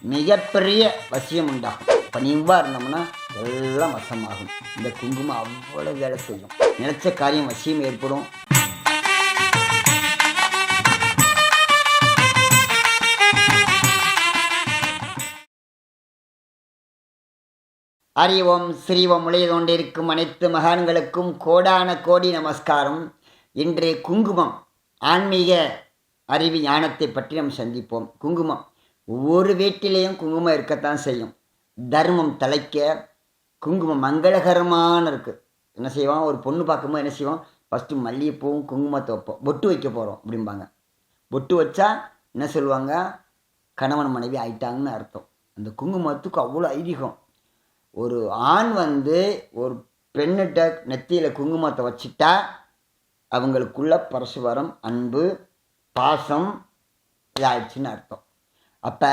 மிகப்பெரிய வசியம் உண்டாகும் பணிவாக இருந்தோம்னா எல்லாம் வசமாகும். இந்த குங்குமம் அவ்வளோ வேலை செய்யும். நினைச்ச காரியம் வசியம் ஏற்படும். ஹரி ஓம் ஸ்ரீ ஓம் கொண்டிருக்கும் அனைத்து மகான்களுக்கும் கோடான கோடி நமஸ்காரம். இன்று குங்குமம் ஆன்மீக அறிவு ஞானத்தை பற்றி நாம் சந்திப்போம். குங்குமம் ஒவ்வொரு வீட்டிலையும் குங்குமம் இருக்கத்தான் செய்யும். தர்மம் தலைக்க குங்குமம் மங்களகரமான இருக்குது என்ன செய்வோம் ஒரு பொண்ணு பார்க்கும்போது என்ன செய்வோம் ஃபஸ்ட்டு மல்லிகைப்பூவும் குங்குமத்தை வைப்போம். பொட்டு வைக்க போகிறோம் அப்படிம்பாங்க. பொட்டு வச்சா என்ன சொல்லுவாங்க? கணவன் மனைவி ஆயிட்டாங்கன்னு அர்த்தம். அந்த குங்குமத்துக்கு அவ்வளோ ஐதீகம். ஒரு ஆண் வந்து ஒரு பெண்ணிட்ட நெத்தியில் குங்குமத்தை வச்சுட்டா அவங்களுக்குள்ள பரசுவரம் அன்பு பாசம் இதாயிடுச்சுன்னு அர்த்தம். அப்போ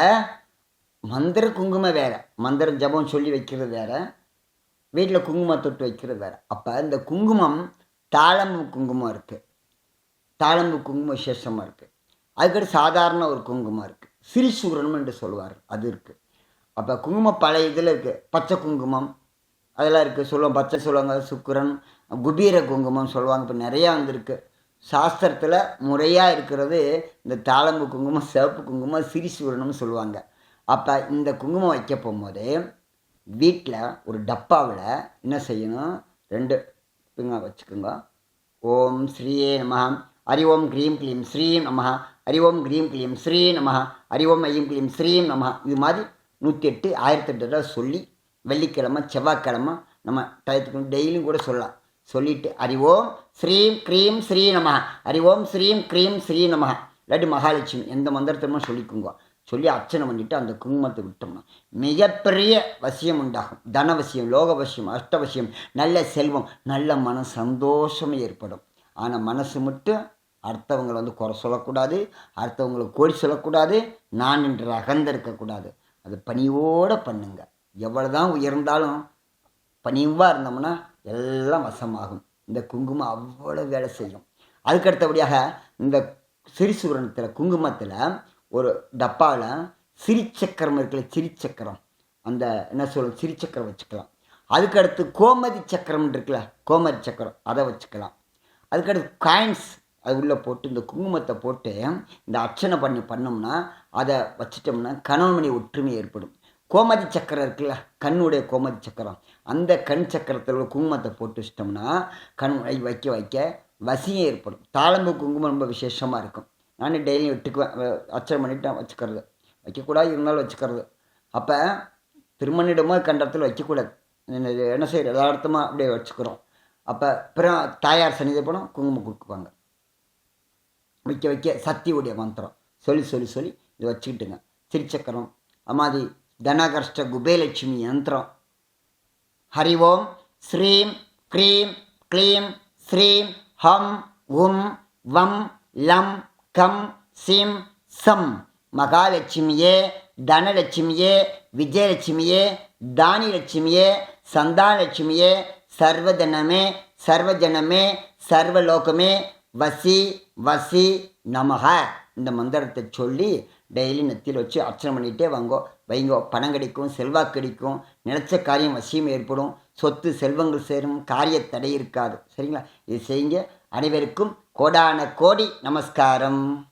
மந்திர குங்குமம் வேறு. மந்திர ஜபம் சொல்லி வைக்கிறது வேறு. வீட்டில் குங்குமம் தொட்டு வைக்கிறது வேறு. அப்போ இந்த குங்குமம் தாளம்பு குங்குமம் இருக்குது தாளம்பு குங்குமம் விசேஷமாக இருக்குது அதுக்கடுத்து சாதாரண ஒரு குங்குமம் இருக்குது சிறிசூரனம் என்று சொல்லுவார் அது இருக்குது அப்போ குங்குமம் பழைய இதில் இருக்குது பச்சை குங்குமம். அதெல்லாம் இருக்குது சொல்லுவாங்க பச்சை சொல்லுவாங்க. சுக்கிரன். குபீர குங்குமம் சொல்லுவாங்க. இப்போ நிறையா வந்திருக்கு சாஸ்திரத்தில் முறையாக இருக்கிறது இந்த தாளம்பு குங்குமம் சிவப்பு குங்குமம் சிறிசூரனம்னு சொல்லுவாங்க. அப்போ இந்த குங்குமம் வைக்க போகும்போது வீட்டில் ஒரு டப்பாவில் என்ன செய்யணும்? ரெண்டு பிங்க வச்சுக்கோங்க. ஓம் ஸ்ரீயே நம ஹரி ஓம் க்ரீம் க்ளீம் ஸ்ரீம் நம ஹரி ஓம் க்ரீம் க்ளீம் ஸ்ரீ நம ஹரி ஓம் ஐயம் க்ளீம் ஸ்ரீம் நம இது மாதிரி நூற்றி எட்டு ஆயிரத்தி எட்டு தடவை சொல்லி வெள்ளிக்கிழமை செவ்வாய்க்கிழமை நம்ம டயத்துக்கு டெய்லியும் கூட சொல்லலாம். சொல்லிட்டு ஹரி ஓம் ஸ்ரீம் க்ரீம் ஸ்ரீ நம. ஹரி ஓம் ஸ்ரீம் க்ரீம் ஸ்ரீ நம. இல்லாட்டி மகாலட்சுமி எந்த மந்திரத்தையுமே சொல்லிக்குங்க. சொல்லி அர்ச்சனை பண்ணிட்டு அந்த குங்குமத்தை விட்டோம்னா மிகப்பெரிய வசியம் உண்டாகும். தனவசியம் லோகவசியம் அஷ்டவசியம் நல்ல செல்வம் நல்ல மன சந்தோஷம் ஏற்படும். ஆனால் மனசு மட்டும் அடுத்தவங்களை வந்து குறை சொல்லக்கூடாது அடுத்தவங்களை கோடி சொல்லக்கூடாது நான் என்று அகந்த இருக்கக்கூடாது அது பணியோடு பண்ணுங்க. எவ்வளோதான் உயர்ந்தாலும் பணிவாக இருந்தோம்னா எல்லாம் வசமாகும். இந்த குங்குமம் அவ்வளோ வேலை செய்யும். அதுக்கடுத்தபடியாக இந்த சிறிசூரணத்தில் குங்குமத்தில் ஒரு டப்பாவில் சிறிச்சக்கரம் இருக்கல சிறிச்சக்கரம். அந்த என்ன சொல்ல சிறிச்சக்கரம் வச்சுக்கலாம். அதுக்கடுத்து கோமதி சக்கரம் இருக்குல்ல கோமதி சக்கரம் அதை வச்சுக்கலாம். அதுக்கடுத்து காயின்ஸ் அது உள்ளே போட்டு இந்த குங்குமத்தை போட்டு இந்த அர்ச்சனை பண்ணி பண்ணோம்னா அதை வச்சிட்டோம்னா கணவன்மணி ஒற்றுமை ஏற்படும். கோமதி சக்கரம் இருக்குல்ல கண்ணுடைய கோமதி சக்கரம். அந்த கண் சக்கரத்தில் உள்ள குங்குமத்தை போட்டு வச்சிட்டோம்னா கண் வைக்க வைக்க வசியம் ஏற்படும். தாளம்பு குங்குமம் ரொம்ப விசேஷமாக இருக்கும். நான் டெய்லியும் விட்டுக்குவேன் அச்சனை பண்ணிட்டு வச்சுக்கிறது. வைக்கக்கூடாது இருந்தாலும் வச்சுக்கிறது. அப்போ திருமணிடமோ கண்டத்தில் வைக்கக்கூடாது. என்ன என்ன செய்யறது? யதார்த்தமாக அப்படியே வச்சுக்கிறோம். அப்போ அப்புறம் தாயார் சன்னிதை படம் குங்குமம் கொடுக்குவாங்க. வைக்க வைக்க சக்தியுடைய மந்திரம். சொல்லி சொல்லி சொல்லி இதை வச்சுக்கிட்டுங்க. திருச்சக்கரம் அமாதி தனகர்ஷ்ட குபேலட்சுமி யந்திரம். ஹரி ஓம் ஸ்ரீம் க்ரீம் க்ளீம் ஸ்ரீம் ஹம் உம் வம் லம் கம் சிம் சம். மகாலட்சுமியே தனலட்சுமியே விஜயலட்சுமியே தானிலட்சுமியே சந்தானலட்சுமியே சர்வதனமே சர்வஜனமே சர்வலோகமே வசி வசி நமக. இந்த மந்திரத்தை சொல்லி டெய்லி நெத்தியில் வச்சு அர்ச்சனை பண்ணிகிட்டே வாங்கோ. வைங்கோ பணம் கிடைக்கும் செல்வாக்கு கிடைக்கும் நினைச்ச காரியம் வசியம் ஏற்படும் சொத்து செல்வங்கள் சேரும் காரிய தடை இருக்காது. சரிங்களா? இது செய்யுங்க. அனைவருக்கும் கோடான கோடி நமஸ்காரம்.